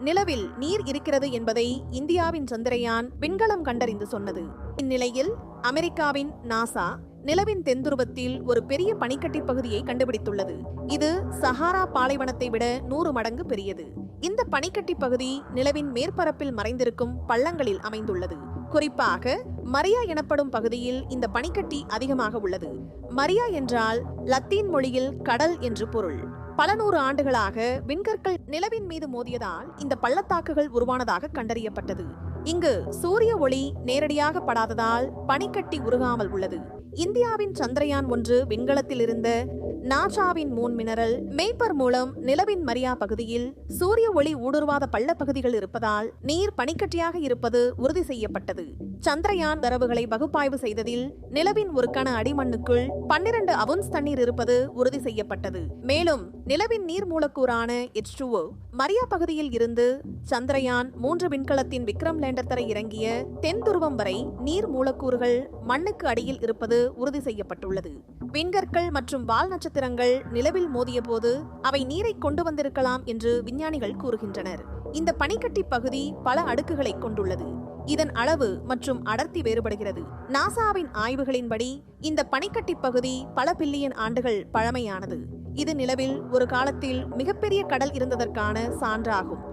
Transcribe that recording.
நிலவில் நீர் இருக்கிறது என்பதை இந்தியாவின் சந்திரயான் விண்கலம் கண்டறிந்து சொன்னது. இந்நிலையில் அமெரிக்காவின் நாசா நிலவின் தென்துருவத்தில் ஒரு பெரிய பனிக்கட்டி பகுதியை கண்டுபிடித்துள்ளது. இது சஹாரா பாலைவனத்தை விட நூறு மடங்கு பெரியது. இந்த பனிக்கட்டி பகுதி நிலவின் மேற்பரப்பில் மறைந்திருக்கும் பள்ளங்களில் அமைந்துள்ளது. குறிப்பாக மரியா எனப்படும் பகுதியில் இந்த பனிக்கட்டி அதிகமாக உள்ளது. மரியா என்றால் லத்தீன் மொழியில் கடல் என்று பொருள். பல நூறு ஆண்டுகளாக விண்கற்கள் நிலவின் மீது மோதியதால் இந்த பள்ளத்தாக்குகள் உருவானதாக கண்டறியப்பட்டது. இங்கு சூரிய ஒளி நேரடியாக படாததால் பனிக்கட்டி உருகாமல் உள்ளது. இந்தியாவின் சந்திரயான் ஒன்று விண்கலத்தில் இருந்த நாசாவின் மூன் மினரல் மேய்ப்பர் மூலம் நிலவின் மரியா பகுதியில் சூரிய ஒளி ஊடுருவாத பள்ளப்பகுதிகள் இருப்பதால் நீர் பனிக்கட்டியாக இருப்பது உறுதி செய்யப்பட்டது. சந்திரயான் தரவுகளை பகுப்பாய்வு செய்ததில் நிலவின் ஒரு கண அடிமண்ணுக்குள் பன்னிரண்டு அவுன்ஸ் தண்ணீர் இருப்பது உறுதி செய்யப்பட்டது. மேலும் நிலவின் நீர் மூலக்கூறான எச் மரியா பகுதியில் இருந்து சந்திரயான் மூன்று விண்கலத்தின் விக்ரம் லேண்டர் தரை இறங்கிய தென் துருவம் வரை நீர் மூலக்கூறுகள் மண்ணுக்கு அடியில் இருப்பது உறுதி செய்யப்பட்டுள்ளது. விண்கற்கள் மற்றும் வால் நட்சத்திரங்கள் நிலவில் மோதிய போது அவை நீரை கொண்டு வந்திருக்கலாம் என்று விஞ்ஞானிகள் கூறுகின்றனர். இந்த பனிக்கட்டி பகுதி பல அடுக்குகளை கொண்டுள்ளது. இதன் அளவு மற்றும் அடர்த்தி வேறுபடுகிறது. நாசாவின் ஆய்வுகளின்படி இந்த பனிக்கட்டி பகுதி பல பில்லியன் ஆண்டுகள் பழமையானது. இது நிலவில் ஒரு காலத்தில் மிகப்பெரிய கடல் இருந்ததற்கான சான்றாகும்.